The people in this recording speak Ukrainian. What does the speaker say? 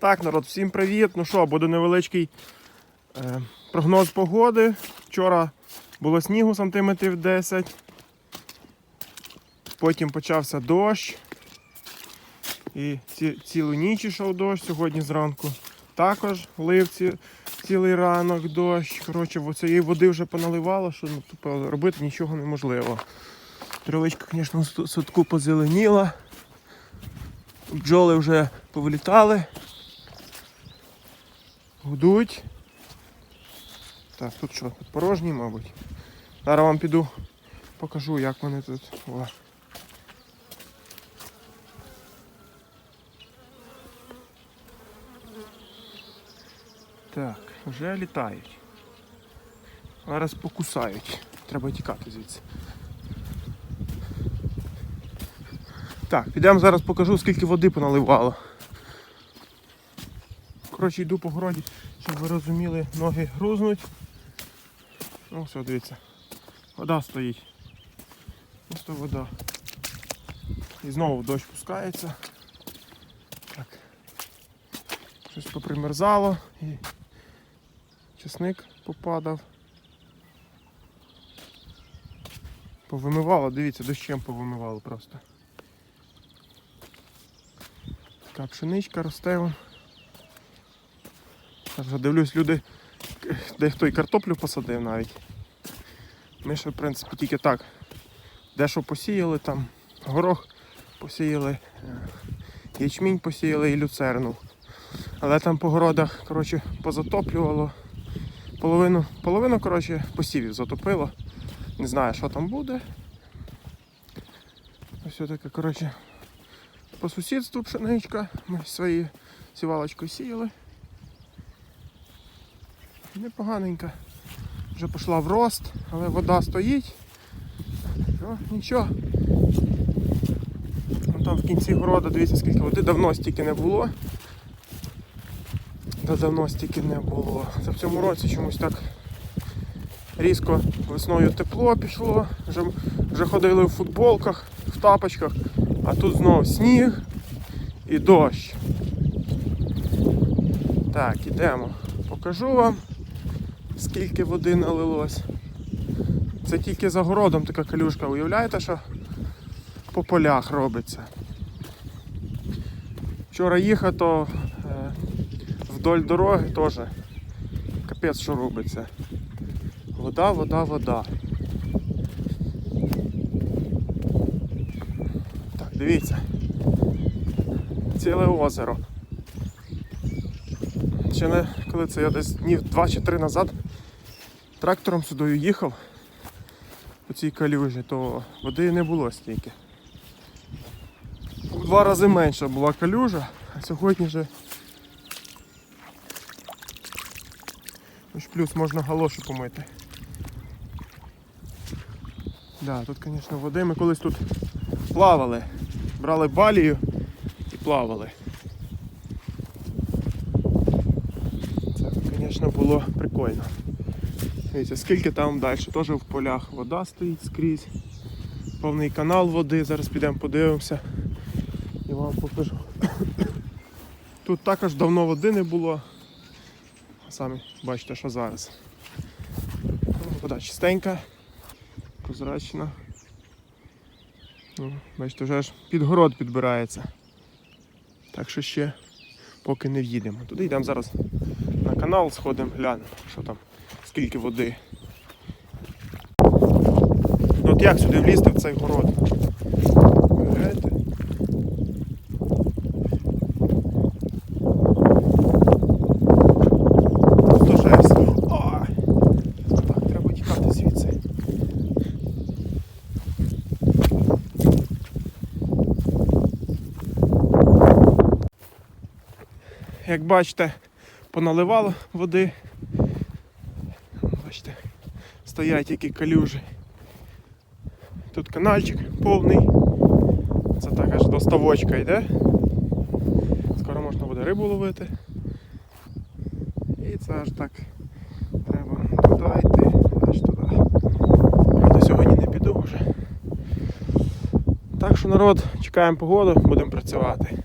Так, народ, всім привіт. Ну що, буде невеличкий е, прогноз погоди. Вчора було снігу сантиметрів 10. Потім почався дощ. І ці, цілу ніч йшов дощ сьогодні зранку. Також лив ці, цілий ранок дощ. Коротше, цієї води вже поналивало, що ну, тупо, робити нічого неможливо. Травичка, звісно, садку позеленіла. Бджоли вже повилітали. Гудуть. Так, тут що? Тут порожній, мабуть. Зараз вам піду покажу, як вони тут. О. Так, вже літають. Зараз покусають. Треба тікати звідси. Так, підемо зараз покажу, скільки води поналивало. Коротше, йду по городі, щоб ви розуміли, ноги грузнуть. Ну все, дивіться. Вода стоїть. Просто вода. І знову дощ пускається. Так. Щось попримерзало і чесник попадав. Повимивало, дивіться, дощем повимивало просто. Така пшеничка росте. Дивлюсь, люди, дехто і картоплю посадив навіть. Ми ще, в принципі, тільки так. Дещо посіяли там, горох посіяли, е, ячмінь посіяли і люцерну. Але там по городах коротше, позатоплювало. Половину, половину коротше, посівів затопило. Не знаю, що там буде. Ось таке, коротше, по сусідству пшеничка. Ми свої сівалочкою сіяли. Непоганенька. Вже пішла в рост, але вода стоїть. Ну, нічого. Там в кінці города, дивіться, скільки води давно стільки не було. Та давно стільки не було. Це в цьому році чомусь так різко весною тепло пішло. Вже, вже ходили в футболках, в тапочках, а тут знову сніг і дощ. Так, ідемо. Покажу вам, скільки води налилось. Це тільки за городом така калюшка. Уявляєте, що по полях робиться. Вчора їхав, то е, вдоль дороги теж капець, що робиться. Вода, вода, вода. Так, дивіться. Ціле озеро. Ще не коли це я десь днів 2 чи 3 назад трактором сюди їхав по цій калюжі, то води не було стільки. В два рази менша була калюжа, а сьогодні вже ось плюс можна галошу помити. Да, тут, звісно, води. Ми колись тут плавали. Брали балію і плавали. Це, звісно, було прикольно. Дивіться, скільки там далі, теж в полях вода стоїть скрізь. Повний канал води, зараз підемо подивимося і вам покажу. Тут також давно води не було. Самі бачите, що зараз. Вода чистенька, прозрачна. Ну, Бачите, вже аж під город підбирається. Так що ще поки не в'їдемо. Туди йдемо зараз канал, сходимо, глянемо, що там, скільки води. Ну от як сюди влізти в цей город? Уявляєте? Просто жесть. Так, треба тікати звідси. Як бачите, поналивало води. Бачите, стоять які калюжі. Тут канальчик повний. Це така ж доставочка йде. Скоро можна буде рибу ловити. І це аж так треба туди аж туди. Правда, сьогодні не піду вже. Так що народ, чекаємо погоду, будемо працювати.